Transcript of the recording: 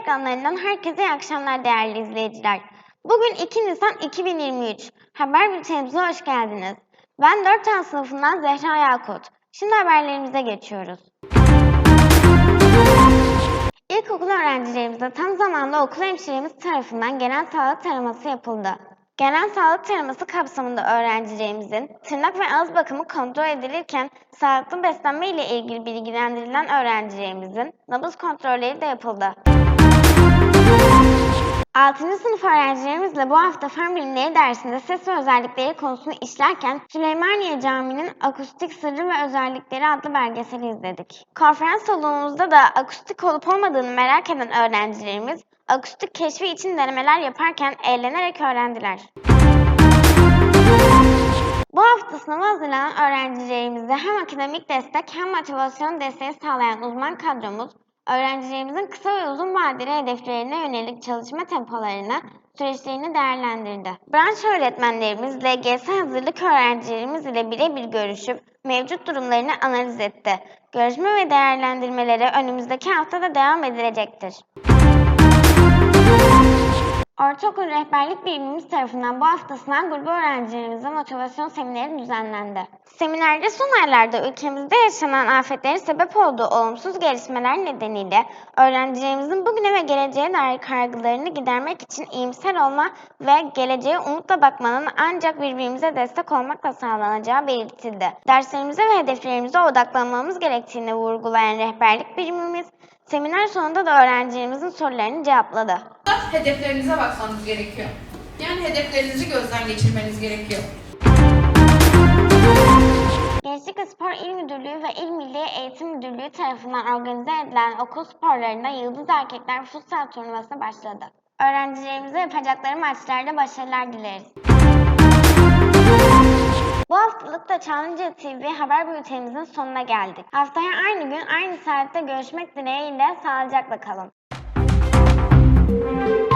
ekranlarından herkese iyi akşamlar değerli izleyiciler. Bugün 2 Nisan 2023. Haber bültenimize hoş geldiniz. Ben 4 A sınıfından Zehra Yakut. Şimdi haberlerimize geçiyoruz. İlkokul öğrencilerimize tam zamanlı okul hemşiremiz tarafından genel sağlık taraması yapıldı. Genel sağlık taraması kapsamında öğrencilerimizin tırnak ve ağız bakımı kontrol edilirken sağlıklı beslenme ile ilgili bilgilendirilen öğrencilerimizin nabız kontrolleri de yapıldı. 6. sınıf öğrencilerimizle bu hafta fen bilimleri dersinde ses ve özellikleri konusunu işlerken Süleymaniye Camii'nin akustik sırrı ve özellikleri adlı belgeseli izledik. Konferans salonumuzda da akustik olup olmadığını merak eden öğrencilerimiz akustik keşfi için denemeler yaparken eğlenerek öğrendiler. Bu hafta sınava hazırlanan öğrencilerimize hem akademik destek hem motivasyon desteği sağlayan uzman kadromuz, öğrencilerimizin kısa ve uzun vadeli hedeflerine yönelik çalışma tempolarını, süreçlerini değerlendirdi. Branş öğretmenlerimiz, LGS hazırlık öğrencilerimiz ile birebir görüşüp mevcut durumlarını analiz etti. Görüşme ve değerlendirmeleri önümüzdeki haftada devam edilecektir. Ortaokul Rehberlik Birimimiz tarafından bu hafta sınav grubu öğrencilerimize motivasyon semineri düzenlendi. Seminerde son aylarda ülkemizde yaşanan afetlerin sebep olduğu olumsuz gelişmeler nedeniyle öğrencilerimizin bugüne ve geleceğe dair kaygılarını gidermek için iyimser olma ve geleceğe umutla bakmanın ancak birbirimize destek olmakla sağlanacağı belirtildi. Derslerimize ve hedeflerimize odaklanmamız gerektiğini vurgulayan rehberlik birimimiz, seminer sonunda da öğrencilerimizin sorularını cevapladı. Hedeflerinize bakmanız gerekiyor. Yani hedeflerinizi gözden geçirmeniz gerekiyor. Gençlik ve Spor İl Müdürlüğü ve İl Milli Eğitim Müdürlüğü tarafından organize edilen okul sporlarında Yıldız Erkekler Futsal turnuvası başladı. Öğrencilerimize yapacakları maçlarda başarılar dileriz. Bu haftalık da Çamlıca TV haber bültenimizin sonuna geldik. Haftaya aynı gün aynı saatte görüşmek dileğiyle sağlıcakla kalın. Thank you.